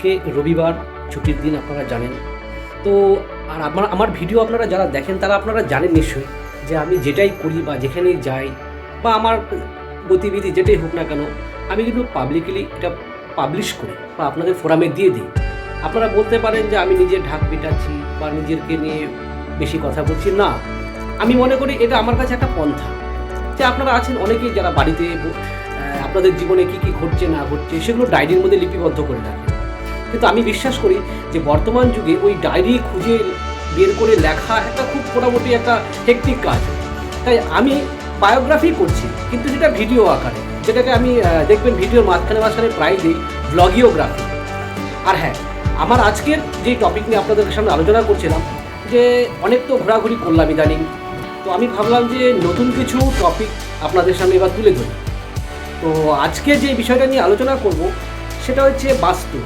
আজকে রবিবার, ছুটির দিন আপনারা জানেন। তো আর আমার আমার ভিডিও আপনারা যারা দেখেন, তারা আপনারা জানেন নিশ্চয়ই যে আমি যেটাই করি বা যেখানেই যাই বা আমার গতিবিধি যেটাই হোক না কেন, আমি কিন্তু পাবলিকলি এটা পাবলিশ করি বা আপনাদের ফোরামে দিয়ে দিই। আপনারা বলতে পারেন যে আমি নিজের ঢাক পিটাচ্ছি বা নিজেরকে নিয়ে বেশি কথা বলছি। না, আমি মনে করি এটা আমার কাছে একটা পন্থা। যে আপনারা আছেন অনেকেই যারা বাড়িতে আপনাদের জীবনে কি কি ঘটছে না ঘটছে, সেগুলো ডায়েরির মধ্যে লিপিবদ্ধ করে রাখেন। কিন্তু আমি বিশ্বাস করি যে বর্তমান যুগে ওই ডায়েরি খুঁজে বের করে লেখা একটা খুব মোটামুটি একটা হেকটিক কাজ। তাই আমি বায়োগ্রাফি করছি, কিন্তু যেটা ভিডিও আকারে, যেটাকে আমি দেখবেন ভিডিওর মাঝখানে মাঝখানে প্রায় দিই ব্লগিওগ্রাফি আর হ্যাঁ আমার আজকের যে টপিক নিয়ে আপনাদের সামনে আলোচনা করছিলাম, যে অনেক তো ঘোরাঘুরি করলাম ইদানিং, তো আমি ভাবলাম যে নতুন কিছু টপিক আপনাদের সামনে এবার তুলে ধরি। তো আজকে যে বিষয়টা নিয়ে আলোচনা করব, সেটা হচ্ছে বাস্তু।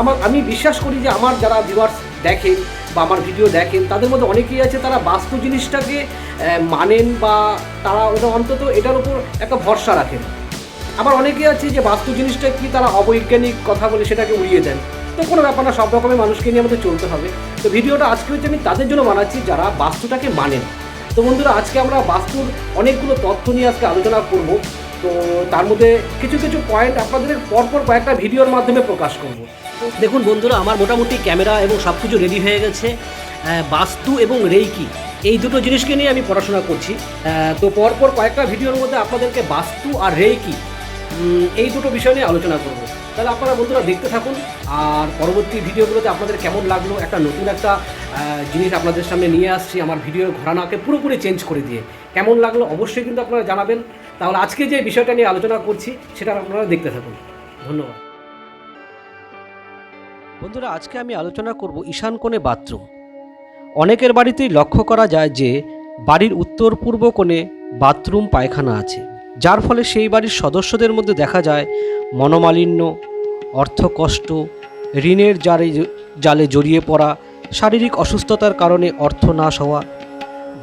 আমার আমি বিশ্বাস করি যে আমার যারা ভিউয়ার্স দেখেন বা আমার ভিডিও দেখেন, তাদের মধ্যে অনেকেই আছে তারা বাস্তু জিনিসটাকে মানেন বা তারা ওটা অন্তত এটার উপর একটা ভরসা রাখেন। আবার অনেকে আছে যে বাস্তু জিনিসটা কি তারা অবৈজ্ঞানিক কথা বলে সেটাকে উড়িয়ে দেন। তো কোনো ব্যাপার না, সব রকমের মানুষকে নিয়ে আমাদের চলতে হবে। তো ভিডিওটা আজকে হচ্ছে আমি তাদের জন্য বানাচ্ছি যারা বাস্তুটাকে মানেন। তো বন্ধুরা, আজকে আমরা বাস্তুর অনেকগুলো তথ্য নিয়ে আজকে আলোচনা করব। তো তার মধ্যে কিছু কিছু পয়েন্ট আপনাদের পরপর কয়েকটা ভিডিওর মাধ্যমে প্রকাশ করব। দেখুন বন্ধুরা, আমার মোটামুটি ক্যামেরা এবং সব কিছু রেডি হয়ে গেছে। বাস্তু এবং রেইকি, এই দুটো জিনিসকে নিয়ে আমি পড়াশোনা করছি। তো পরপর কয়েকটা ভিডিওর মধ্যে আপনাদেরকে বাস্তু আর রেইকি এই দুটো বিষয় নিয়ে আলোচনা করব। তাহলে আপনারা বন্ধুরা দেখতে থাকুন, আর পরবর্তী ভিডিওগুলোতে আপনাদের কেমন লাগল, একটা নতুন একটা জিনিস আপনাদের সামনে নিয়ে আসছি, আমার ভিডিওর ঘরানাকে পুরোপুরি চেঞ্জ করে দিয়ে। কেমন লাগল অবশ্যই কিন্তু আপনারা জানাবেন। তাহলে আজকে যে বিষয়টা নিয়ে আলোচনা করছি, সেটা আপনারা দেখতে থাকুন। ধন্যবাদ। বন্ধুরা, আজকে আমি আলোচনা করব ঈশান কোণে বাথরুম। অনেকের বাড়িতেই লক্ষ্য করা যায় যে, বাড়ির উত্তর পূর্ব কোণে বাথরুম পায়খানা আছে। যার ফলে সেই বাড়ির সদস্যদের মধ্যে দেখা যায় মনোমালিন্য, অর্থকষ্ট, ঋণের জালে জালে জড়িয়ে পড়া, শারীরিক অসুস্থতার কারণে অর্থ নাশ হওয়া।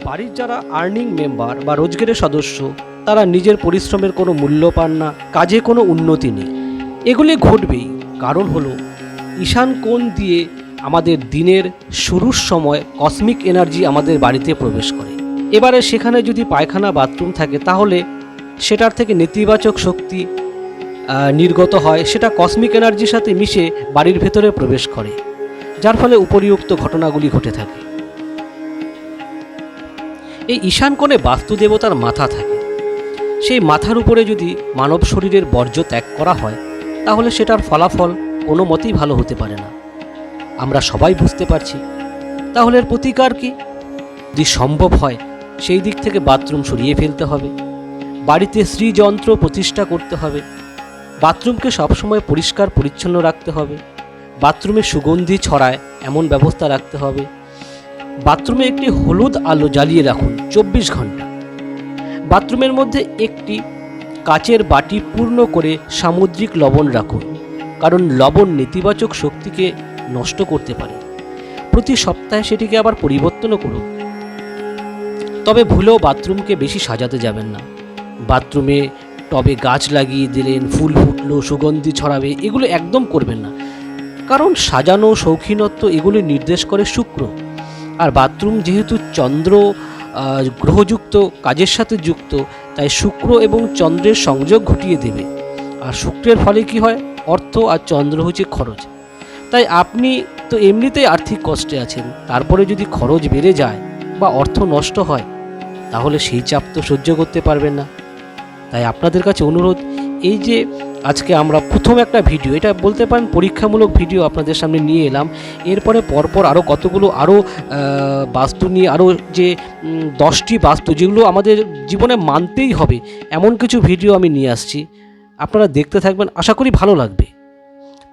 বাড়ির যারা আর্নিং মেম্বার বা রোজগারের সদস্য, তারা নিজের পরিশ্রমের কোনো মূল্য পান না, কাজে কোনো উন্নতি নেই। এগুলি ঘটবেই। কারণ হলো, ঈশান কোণ দিয়ে আমাদের দিনের শুরুর সময় কসমিক এনার্জি আমাদের বাড়িতে প্রবেশ করে। এবারে সেখানে যদি পায়খানা, বাথরুম থাকে, তাহলে সেটার থেকে নেতিবাচক শক্তি নির্গত হয়, সেটা কসমিক এনার্জির সাথে মিশে বাড়ির ভেতরে প্রবেশ করে, যার ফলে উপরিউক্ত ঘটনাগুলি ঘটে থাকে। এই ঈশান কোণে বাস্তু দেবতার মাথা থাকে। সেই মাথার উপরে যদি মানব শরীরের বর্জ্য ত্যাগ করা হয়, তাহলে সেটার ফলাফল কোনো মতেই ভালো হতে পারে না। আমরা সবাই বুঝতে পারছি। তাহলে এর প্রতিকার কি? যদি সম্ভব হয়, সেই দিক থেকে বাথরুম সরিয়ে ফেলতে হবে। বাড়িতে শ্রীযন্ত্র প্রতিষ্ঠা করতে হবে। বাথরুমকে সবসময় পরিষ্কার, পরিচ্ছন্ন রাখতে হবে। বাথরুমে সুগন্ধি ছড়ায় এমন ব্যবস্থা রাখতে হবে। বাথরুমে একটি হলুদ আলো জ্বালিয়ে রাখুন চব্বিশ ঘণ্টা। বাথরুমের মধ্যে একটি কাচের বাটি পূর্ণ করে সামুদ্রিক লবণ রাখুন, কারণ লবণ নেতিবাচক শক্তিকে নষ্ট করতে পারে। প্রতি সপ্তাহে সেটিকে আবার পরিবর্তনও করুন। তবে ভুলেও বাথরুমকে বেশি সাজাতে যাবেন না। বাথরুমে টবে গাছ লাগিয়ে দিলেন, ফুল ফুটলো, সুগন্ধি ছড়াবে, এগুলো একদম করবেন না। কারণ সাজানো, শৌখিনত্ব এগুলি নির্দেশ করে শুক্র। আর বাথরুম যেহেতু চন্দ্র গ্রহযুক্ত, কাজের সাথে যুক্ত, তাই শুক্র এবং চন্দ্রের সংযোগ ঘটিয়ে দেবে। আর শুক্রের ফলে কি হয়? অর্থ আর চন্দ্র হচ্ছে খরচ। তাই আপনি তো এমনিতেই আর্থিক কষ্টে আছেন, তারপরে যদি খরচ বেড়ে যায় বা অর্থ নষ্ট হয়, তাহলে সেই চাপ তো সহ্য করতে পারবেন না। তাই আপনাদের কাছে অনুরোধ, এই যে আজকে আমরা প্রথম একটা ভিডিও এটা বলতে পারেন পরীক্ষামূলক ভিডিও আপনাদের সামনে নিয়ে এলাম। এরপরে পরপর আরও কতগুলো আরও বাস্তু নিয়ে আরও যে দশটি বাস্তু যেগুলো আমাদের জীবনে মানতেই হবে, এমন কিছু ভিডিও আমি নিয়ে আসছি। আপনারা দেখতে থাকবেন, আশা করি ভালো লাগবে।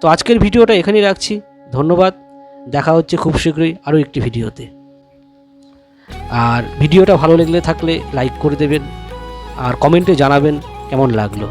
তো আজকের ভিডিওটা এখানেই রাখছি। ধন্যবাদ। দেখা হচ্ছে খুব শীঘ্রই আরও একটি ভিডিওতে আর ভিডিওটা ভালো লাগলে থাকলে লাইক করে দেবেন। আর কমেন্টে জানাবেন কেমন লাগল।